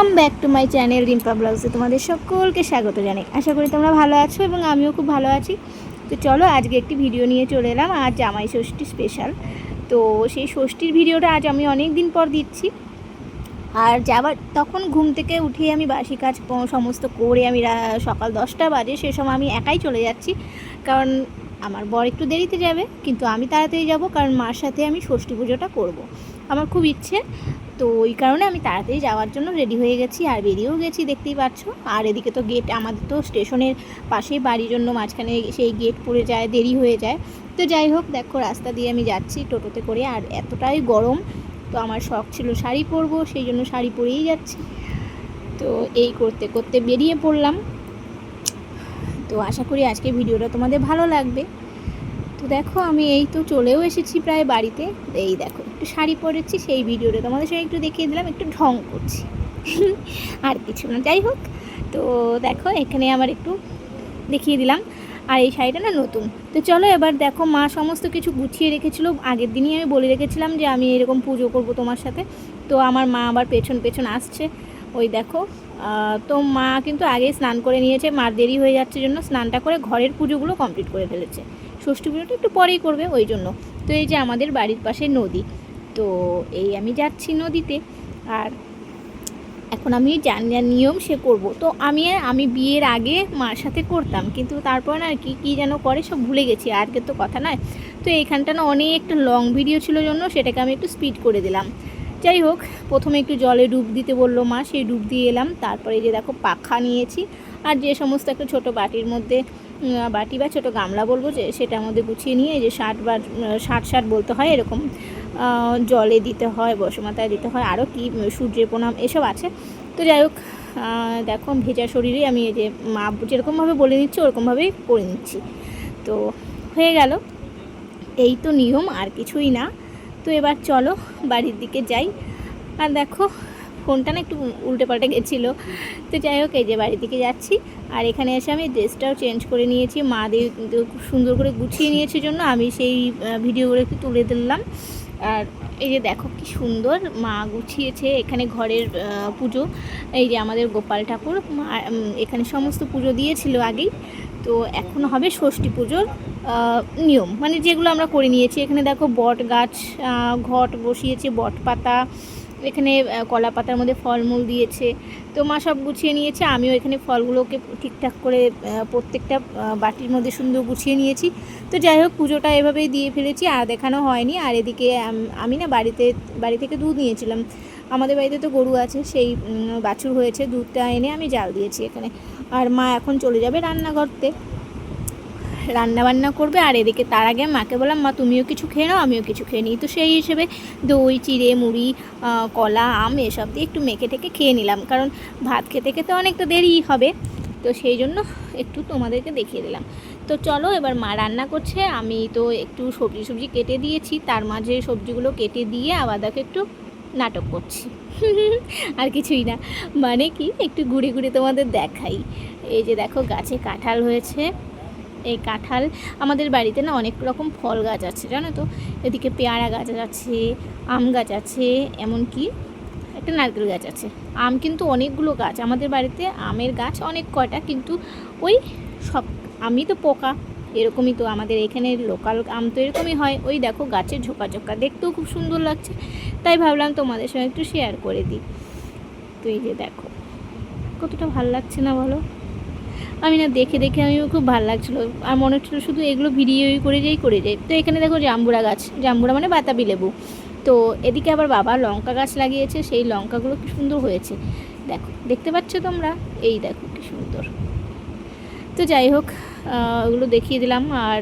Welcome back to my channel Rimpa ব্লগসে তোমাদের সকলকে স্বাগত জানাই। আশা করি তোমরা ভালো আছো এবং আমিও খুব ভালো আছি। তো চলো আজকে একটি ভিডিও নিয়ে চলে এলাম, আজ জামাই ষষ্ঠী স্পেশাল তো সেই ষষ্ঠীর ভিডিওটা আজ আমি অনেক দিন পর দিচ্ছি। আর যাবার, তখন ঘুম থেকে উঠে আমি বাসি কাজ সমস্ত করে আমি সকাল দশটা বাজে, সে সময় আমি একাই চলে যাচ্ছি। কারণ আমার বর একটু দেরিতে যাবে, কিন্তু আমি তাড়াতাড়ি যাব, কারণ মার সাথে আমি ষষ্ঠী পুজোটা করব। আমার খুব ইচ্ছে তো ওই কারণে আমি তাড়াতাড়ি যাওয়ার জন্য রেডি হয়ে গেছি আর বেরিয়েও গেছি, দেখতেই পাচ্ছ। আর এদিকে তো গেট আমাদের তো স্টেশনের পাশেই বাড়ির জন্য মাঝখানে সেই গেট পড়ে যায়, দেরি হয়ে যায়। তো যাই হোক, দেখো রাস্তা দিয়ে আমি যাচ্ছি টোটোতে করে। আর এতটাই গরম, তো আমার শখ ছিল শাড়ি পরবো, সেই জন্য শাড়ি পরেই যাচ্ছি। তো এই করতে করতে বেরিয়ে পড়লাম। তো আশা করি আজকে ভিডিওটা তোমাদের ভালো লাগবে। তো দেখো, আমি এই তো চলেও এসেছি প্রায় বাড়িতে। এই দেখো, একটু শাড়ি পরেছি, সেই ভিডিওটা তোমাদের সঙ্গে একটু দেখিয়ে দিলাম, একটু ঢং করছি। আর কিছু না, যাই হোক। তো দেখো, এখানে আমার একটু দেখিয়ে দিলাম। আর এই শাড়িটা না নতুন। তো চলো, এবার দেখো, মা সমস্ত কিছু গুছিয়ে রেখেছিল। আগের দিনই আমি বলে রেখেছিলাম যে আমি এরকম পুজো করব তোমার সাথে। তো আমার মা আবার পেছন পেছন আসছে। ওই দেখো তো মা কিন্তু আগে স্নান করে নিয়েছে। মার দেরি হয়ে যাচ্ছে জন্য স্নানটা করে ঘরের পুজোগুলো কমপ্লিট করে ফেলেছে। ষষ্ঠী পুজোটা একটু পরেই করবে, ওই জন্য। তো এই যে আমাদের বাড়ির পাশে নদী, তো এই আমি যাচ্ছি নদীতে। আর এখন আমি না নিয়ম সে করব। তো আমি আমি বিয়ের আগে মার সাথে করতাম, কিন্তু তারপর না কি, কী যেন করে সব ভুলে গেছি আজকে তো কথা নয়। তো এইখানটা না অনেকটা লং ভিডিও ছিল জন্য সেটাকে আমি একটু স্পিড করে দিলাম। যাই হোক, প্রথমে একটু জলে ডুব দিতে বলল মা, সেই ডুব দিয়ে এলাম। তারপরে যে দেখো পাখা নিয়েছি, আর যে সমস্ত একটা ছোট বাটির মধ্যে বাটি বা ছোটো গামলা বলব যে সেটার মধ্যে গুছিয়ে নিয়ে যে ষাট বা ষাট ষাট বলতে হয় এরকম জলে দিতে হয় বসমাতায় দিতে হয় আরও কি সূর্যের প্রণাম এসব আছে। তো যাই হোক দেখো, ভেজা শরীরে আমি এই যে মা যেরকমভাবে বলে নিচ্ছি, ওরকমভাবেই করে নিচ্ছি। তো হয়ে গেল। এই তো নিয়ম, আর কিছুই না। তো এবার চলো, বাড়ির দিকে যাই। আর দেখো ফোনটা না একটু উল্টে পাল্টে গেছিল। তো যাই হোক, এই যে বাড়ির দিকে যাচ্ছি। আর এখানে এসে আমি ড্রেসটাও চেঞ্জ করে নিয়েছি। মা দিয়ে খুব সুন্দর করে গুছিয়ে নিয়েছে জন্য আমি সেই ভিডিওগুলো একটু তুলে দিলাম আর এই যে দেখো কি সুন্দর মা গুছিয়েছে এখানে ঘরের পুজো। এই যে আমাদের গোপাল ঠাকুর, মা এখানে সমস্ত পুজো দিয়েছিল আগেই। তো এখন হবে ষষ্ঠী পুজোর নিয়ম। মানে যেগুলো আমরা করে নিয়েছি। এখানে দেখো বট গাছ ঘট বসিয়েছে বট পাতা এখানে কলা পাতার মধ্যে ফলমূল দিয়েছে। তো মা সব গুছিয়ে নিয়েছে, আমিও এখানে ফলগুলোকে ঠিকঠাক করে প্রত্যেকটা বাটির মধ্যে সুন্দর গুছিয়ে নিয়েছি। তো যাই হোক, পুজোটা এভাবেই দিয়ে ফেলেছি, আর দেখানো হয়নি। আর এদিকে, আমি না বাড়িতে, বাড়ি থেকে দুধ নিয়েছিলাম। আমাদের বাড়িতে তো গরু আছে, সেই বাছুর হয়েছে, দুধটা এনে আমি জাল দিয়েছি এখানে। আর মা এখন চলে যাবে রান্নাঘরতে। রান্না বান্না করবে আর এদিকে তার আগে মাকে বললাম, মা, তুমিও কিছু খেয়ে নাও, আমিও কিছু খেয়ে নিই। তো সেই হিসেবে দই, চিড়ে, মুড়ি কলা, আম এসব দিয়ে একটু মেখে টেকে খেয়ে নিলাম। কারণ ভাত খেতে খেতে অনেকটা দেরি হবে। তো সেই জন্য একটু তোমাদেরকে দেখিয়ে দিলাম। তো চলো, এবার মা রান্না করছে। আমি তো একটু সবজি সবজি কেটে দিয়েছি। তার মাঝে সবজিগুলো কেটে দিয়ে আবার দেখো একটু নাটক করছি। আর কিছুই না। মানে কি? একটু ঘুরে ঘুরে তোমাদের দেখাই। এই যে দেখো, গাছে কাঁঠাল হয়েছে। এই কাঁঠাল। আমাদের বাড়িতে না অনেক রকম ফল গাছ আছে, জানো তো? এদিকে পেয়ারা গাছ আছে, আম গাছ আছে, এমনকি একটা নারকেল গাছ আছে। আম কিন্তু অনেকগুলো গাছ। আমাদের বাড়িতে আমের গাছ অনেক কয়টা, কিন্তু ওই সব আমি তো পোকা। এরকমই তো আমাদের এখানে লোকাল আম তো এরকমই হয়। ওই দেখো গাছের ঝোঁকা ঝোঁকা। দেখতেও খুব সুন্দর লাগছে। তাই ভাবলাম তোমাদের সঙ্গে একটু শেয়ার করে দিই। তো এই যে দেখো, কতটা ভালো লাগছে না বলো? আমি না দেখে দেখে আমি খুব ভালো লাগছিল। আর মনে হচ্ছিল শুধু এগুলো ভিডিওই করে যাই করে যাই। তো এখানে দেখো জাম্বুরা গাছ। জাম্বুরা মানে বাতাবি লেবু। তো এদিকে আবার বাবা লঙ্কা গাছ লাগিয়েছে। সেই লঙ্কাগুলো কি সুন্দর হয়েছে। দেখো, দেখতে পাচ্ছ তোমরা? এই দেখো কি সুন্দর। তো যাই হোক ওগুলো দেখিয়ে দিলাম। আর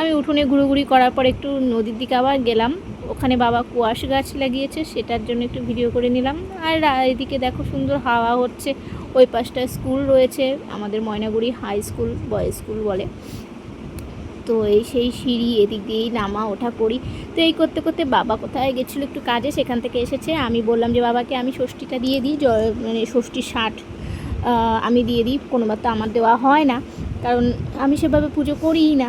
আমি উঠোনে ঘুরোঘুরি করার পর একটু নদীর দিকে আবার গেলাম। ওখানে বাবা কুয়াশ গাছ লাগিয়েছে। সেটার জন্য একটু ভিডিও করে নিলাম। আর এদিকে দেখো সুন্দর হাওয়া হচ্ছে। ওই পাশটায় স্কুল রয়েছে, আমাদের Maynaguri high school, boys school বলে। তো এই সেই সিঁড়ি এদিক দিয়েই নামা ওঠা করি তো এই করতে করতে বাবা কোথায় গেছিল একটু কাজে, সেখান থেকে এসেছে। আমি বললাম যে, বাবাকে আমি ষষ্ঠীটা দিয়ে দিই মানে ষষ্ঠী ষাট আমি দিয়ে দিই, কোনোবার তো আমার দেওয়া হয় না। কারণ আমি সেভাবে পুজো করিই না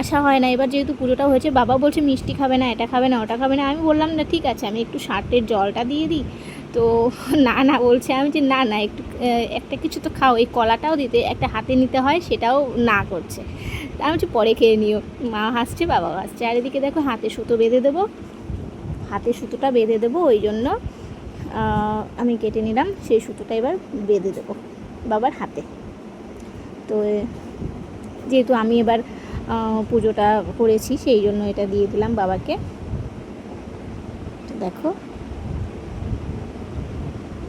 আসা হয় না। এবার যেহেতু পুজোটা হয়েছে, বাবা বলছে, মিষ্টি খাবে না, এটা খাবে না, ওটা খাবে না। আমি বললাম, না, ঠিক আছে, আমি একটু ষাটের জলটা দিয়ে দিই। তো না না বলছে, আমি যে না না, একটু একটা কিছু তো খাও, এই কলাটাও দিতে, একটা হাতে নিতে হয়, সেটাও না করছে। আমি বলছি, পরে খেয়ে নিও। মা হাসছে, বাবা হাসছে। আর এদিকে দেখো, হাতে সুতো বেঁধে দেবো। হাতে সুতোটা বেঁধে দেবো, ওই জন্য আমি কেটে নিলাম, সেই সুতোটা এবার বেঁধে দেবো বাবার হাতে। তো যেহেতু আমি এবার পুজোটা করেছি, সেই জন্য এটা দিয়ে দিলাম বাবাকে। দেখো।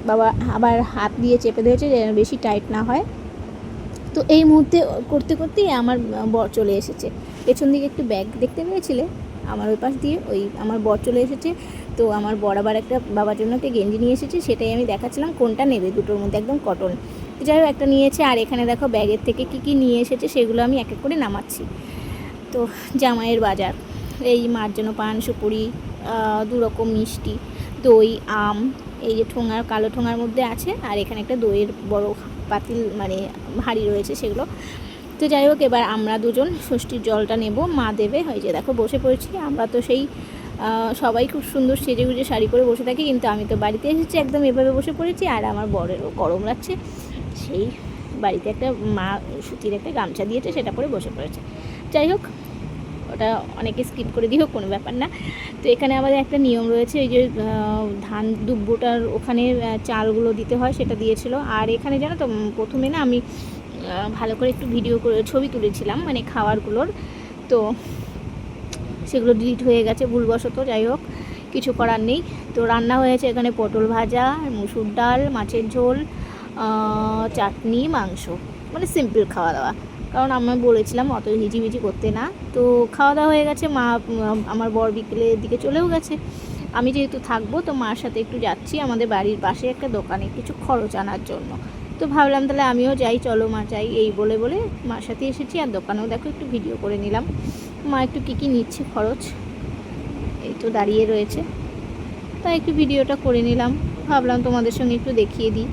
বাবা আবার হাত দিয়ে চেপে দিয়েছে যেন বেশি টাইট না হয়। তো এই মুহূর্তে করতে করতেই আমার বর চলে এসেছে। পেছন দিকে একটু ব্যাগ দেখতে পেয়েছিলে? আমার ওই পাশ দিয়ে ওই আমার বর চলে এসেছে। তো আমার বর আবার একটা বাবার জন্য একটা গেঞ্জি নিয়ে এসেছে। সেটাই আমি দেখাচ্ছিলাম। কোনটা নেবে? দুটোর মধ্যে একদম কটন যাই হোক একটা নিয়েছে। আর এখানে দেখো ব্যাগের থেকে কি কি নিয়ে এসেছে সেগুলো আমি এক এক করে নামাচ্ছি। তো জামাইয়ের বাজার। এই মার জন্য পান সুপুরি আহ, দু রকম মিষ্টি দই আম এই যে ঠোঙার, কালো ঠোঙার মধ্যে আছে আর এখানে একটা দইয়ের বড় পাতিল মানে হাঁড়ি রয়েছে সেগুলো। তো যাই হোক, এবার আমরা দুজন ষষ্ঠীর জলটা নেব। মা দেবে হয় যে দেখো বসে পড়েছি। আমরা তো সেই সবাই খুব সুন্দর সেজে গুজে শাড়ি পরে বসে থাকি, কিন্তু আমি তো বাড়িতে এসেছি, একদম এভাবে বসে পড়েছি। আর আমার বরেরও গরম লাগছে। সেই বাড়িতে একটা মা সুতির একটা গামছা দিয়েছে, সেটা পরে বসে পড়েছে। যাই হোক ওটা অনেকে স্কিপ করে দিও কোনো ব্যাপার না। তো এখানে আমাদের একটা নিয়ম রয়েছে ওই যে ধান দুব্বটার ওখানে চালগুলো দিতে হয়, সেটা দিয়েছিল। আর এখানে জানো তো প্রথমে না আমি ভালো করে একটু ভিডিও করে, ছবি তুলেছিলাম মানে খাবারগুলোর। তো সেগুলো ডিলিট হয়ে গেছে, ভুলবশত, যাই হোক, কিছু করার নেই। তো রান্না হয়েছে এখানে পটল ভাজা, মুসুর ডাল, মাছের ঝোল চাটনি, মাংস মানে সিম্পল খাওয়া দাওয়া। কারণ আমি বলেছিলাম অত হিজিবিজি করতে না। তো খাওয়া দাওয়া হয়ে গেছে, মা, আমার বর বিকেলের দিকে চলেও গেছে। আমি যেহেতু থাকব, তো মার সাথে একটু যাচ্ছি, আমাদের বাড়ির পাশে একটা দোকানে কিছু খরচ আনার জন্য। তো ভাবলাম তাহলে আমিও যাই, চলো মা যাই, এই বলে বলে মার সাথে এসেছি আর দোকানেও দেখো একটু ভিডিও করে নিলাম। মা একটু কী কী নিচ্ছে খরচ? এই তো দাঁড়িয়ে রয়েছে। তাই একটু ভিডিওটা করে নিলাম। ভাবলাম তোমাদের সঙ্গে একটু দেখিয়ে দিই।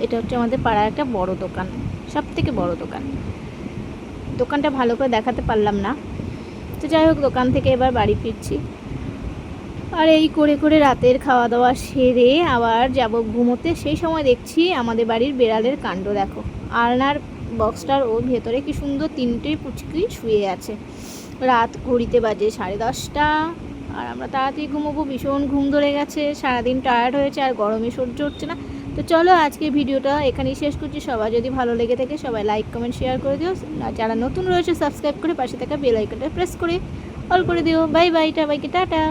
এটা হচ্ছে আমাদের পাড়ার একটা বড় দোকান সব থেকে বড় দোকান। দোকানটা ভালো করে দেখাতে পারলাম না। তো যাই হোক, দোকান থেকে এবার বাড়ি ফিরছি। আর এই করে করে রাতের খাওয়া দাওয়া সেরে আবার যাব ঘুমোতে। সেই সময় দেখছি আমাদের বাড়ির বেড়ালের কাণ্ড, দেখো। আলনার বক্সটার ওর ভেতরে কি সুন্দর তিনটে পুচকি শুয়ে আছে। রাত ঘড়িতে বাজে সাড়ে দশটা আর আমরা তাড়াতাড়ি ঘুমোবো, ভীষণ ঘুম ধরে গেছে। সারাদিন টায়ার্ড হয়েছে আর গরমে সহ্য হচ্ছে না। তো চলো আজকে ভিডিওটা এখানেই শেষ করছি। সবাই যদি ভালো লেগে থাকে সবাই লাইক কমেন্ট শেয়ার করে দিও। আর যারা নতুন রয়েছে সাবস্ক্রাইব করে পাশে থাকা বেল আইকনটা প্রেস করে অল করে দিও। বাই বাই টা বাইকে টাটা।